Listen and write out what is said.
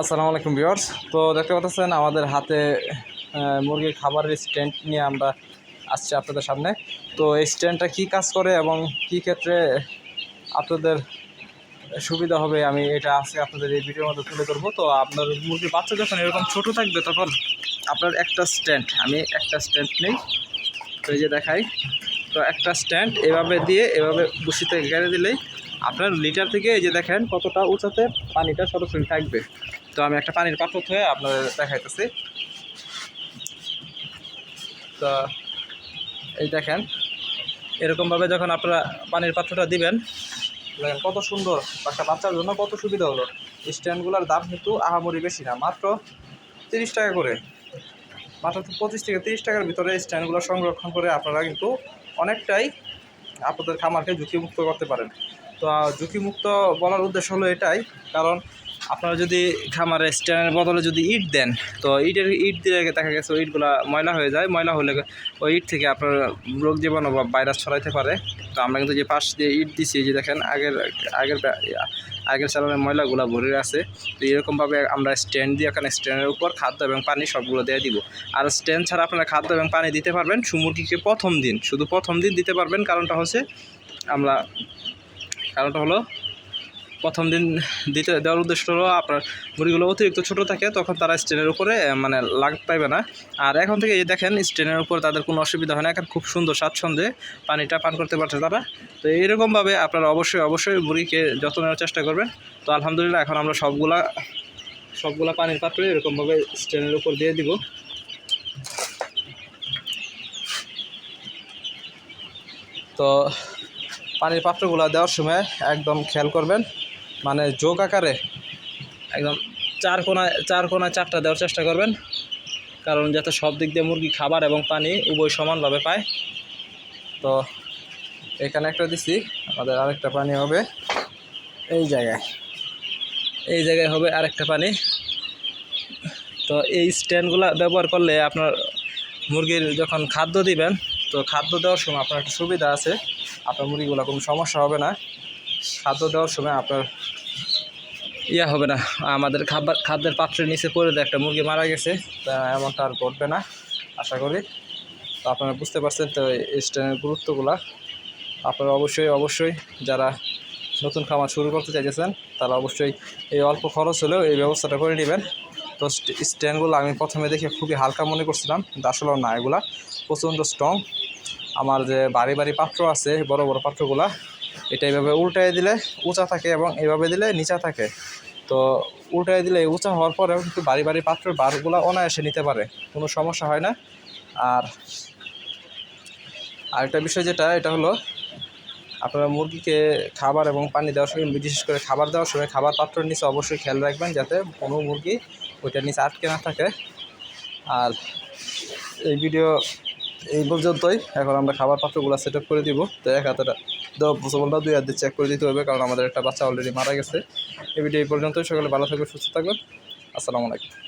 আসসালামু আলাইকুম ভিউয়ার্স। তো দেখতে পাচ্ছেন আমাদের হাতে মুরগির খাবারের স্ট্যান্ড নিয়ে আমরা আসছি আপনাদের সামনে। তো এই স্ট্যান্ডটা কী কাজ করে এবং কী ক্ষেত্রে আপনাদের সুবিধা হবে আমি এটা আজকে আপনাদের এই ভিডিওর মধ্যে তুলে ধরবো। তো আপনার মুরগির বাচ্চা যখন এরকম ছোট থাকবে তখন আপনার একটা স্ট্যান্ড আমি একটা স্ট্যান্ড নেই। তো এই যে দেখাই, তো একটা স্ট্যান্ড এভাবে দিয়ে এভাবে বসিতে গেড়ে দিলেই আপনার লিটার থেকে এই যে দেখেন কতটা উঁচাতে পানিটা সরাসরি থাকবে। তো আমি একটা পানির পাত্র থেকে আপনাদের দেখাইতেছি। তো এই দেখেন, এরকমভাবে যখন আপনারা পানির পাত্রটা দিবেন, দেখেন কত সুন্দর একটা বাচ্চার জন্য কত সুবিধা হলো। স্ট্যান্ডগুলোর দাম কিন্তু আহামরি বেশি না, মাত্র তিরিশ টাকা করে। মাত্র পঁচিশ থেকে তিরিশ টাকার ভিতরে স্ট্যান্ডগুলো সংরক্ষণ করে আপনারা কিন্তু অনেকটাই আপনাদের খামারকে ঝুঁকিমুক্ত করতে পারেন। তো ঝুঁকিমুক্ত বলার উদ্দেশ্য হলো এটাই, কারণ আপনারা যদি খামারে স্ট্যান্ডের বদলে যদি ইট দেন, তো ইটের ইট দিলে দেখা গেছে ওই ইটগুলো ময়লা হয়ে যায়। ময়লা হলে ওই ইট থেকে আপনার রোগ জীবাণু বা ভাইরাস ছড়াইতে পারে। তো আমরা কিন্তু যে পাশ দিয়ে ইট দিছি যে দেখেন, আগের আগের আগের চালানের ময়লাগুলো ভরে আছে। তো এরকমভাবে আমরা স্ট্যান্ড দিয়ে এখানে স্ট্যান্ডের উপর খাদ্য এবং পানি সবগুলো দিয়ে দিব। আর স্ট্যান্ড ছাড়া আপনারা খাদ্য এবং পানি দিতে পারবেন সুমুরগিকে প্রথম দিন। শুধু প্রথম দিন দিতে পারবেন, কারণটা হচ্ছে আমরা, কারণটা হলো প্রথম দিন দিতে দেওয়ার উদ্দেশ্য হলো আপনার মুরগিগুলো অতিরিক্ত ছোট থাকে, তখন তারা স্ট্যান্ডের উপরে মানে লাগ পাইবে না। আর এখন থেকে এই দেখেন স্ট্যান্ডের উপর তাদের কোনো অসুবিধা হয় না। এখন খুব সুন্দর স্বাচ্ছন্দ্যে পানিটা পান করতে পারছে তারা। তো এইরকমভাবে আপনারা অবশ্যই অবশ্যই মুরগিকে যত্ন নেওয়ার চেষ্টা করবেন। তো আলহামদুলিল্লাহ, এখন আমরা সবগুলা সবগুলা পানির পাত্র এরকমভাবে স্ট্যান্ডের উপর দিয়ে দিব। তো পানির পাত্রগুলো দেওয়ার সময় একদম খেয়াল করবেন। মানে যোগ আকারে একদম চার কোনায় চার কোনায় চারটা দেওয়ার চেষ্টা করবেন। কারণ যাতে সব দিক দিয়ে মুরগি খাবার এবং পানি উভয় সমানভাবে পায়। তো এখানে একটা দিছি, আমাদের আরেকটা পানি হবে এই জায়গায়। এই জায়গায় হবে আরেকটা পানি। তো এই স্ট্যান্ডগুলো ব্যবহার করলে আপনার মুরগির যখন খাদ্য দিবেন, তো খাদ্য দেওয়ার সময় আপনার একটা সুবিধা আছে। আপনার মুরগিগুলো কোনো সমস্যা হবে না। খাদ্য দেওয়ার সময় আপনার ইয়া হবে না, আমাদের খাবার খাদ্যের পাত্রের নিচে পড়ে একটা মুরগি মারা গেছে, তা এমনটা আর ঘটবে না, আশা করি। তো আপনারা বুঝতে পারছেন তো এই স্ট্যান্ডের গুরুত্বগুলা। আপনারা অবশ্যই অবশ্যই যারা নতুন খামার শুরু করতে চাইতেছেন, তারা অবশ্যই এই অল্প খরচ হলেও এই ব্যবস্থাটা করে নেবেন। তো স্ট্যান্ডগুলো আমি প্রথমে দেখে খুবই হালকা মনে করছিলাম আসলেও না, এগুলা প্রচণ্ড স্ট্রং আমার যে বাড়ি বাড়ি পাত্র আছে, বড় বড় পাত্রগুলা এটা এইভাবে উল্টায় দিলে উঁচা থাকে এবং এইভাবে দিলে নিচা থাকে। তো উল্টায় দিলে উঁচা হওয়ার পরেও কিন্তু বাড়ি বাড়ি পাত্রের বারগুলো অনায়াসে নিতে পারে, কোনো সমস্যা হয় না। আর আরেকটা বিষয় যেটা, এটা হলো আপনারা মুরগিকে খাবার এবং পানি দেওয়ার সময়, বিশেষ করে খাবার দেওয়ার সময় খাবার পাত্রের নিচে অবশ্যই খেয়াল রাখবেন যাতে কোনো মুরগি ওইটার নিচে আটকে না থাকে। আর এই ভিডিও এই পর্যন্তই। এখন আমরা খাবার পাত্রগুলো সেট আপ করে দিব। তো এক হাতে দেওয়া পসিবল না দুই হাত দিয়ে চেক করে দিতে হবে, কারণ আমাদের একটা বাচ্চা অলরেডি মারা গেছে। এই ভিডিও এই পর্যন্তই, সকালে ভালো থাকবে সুস্থ থাকবেন। আসসালামু আলাইকুম।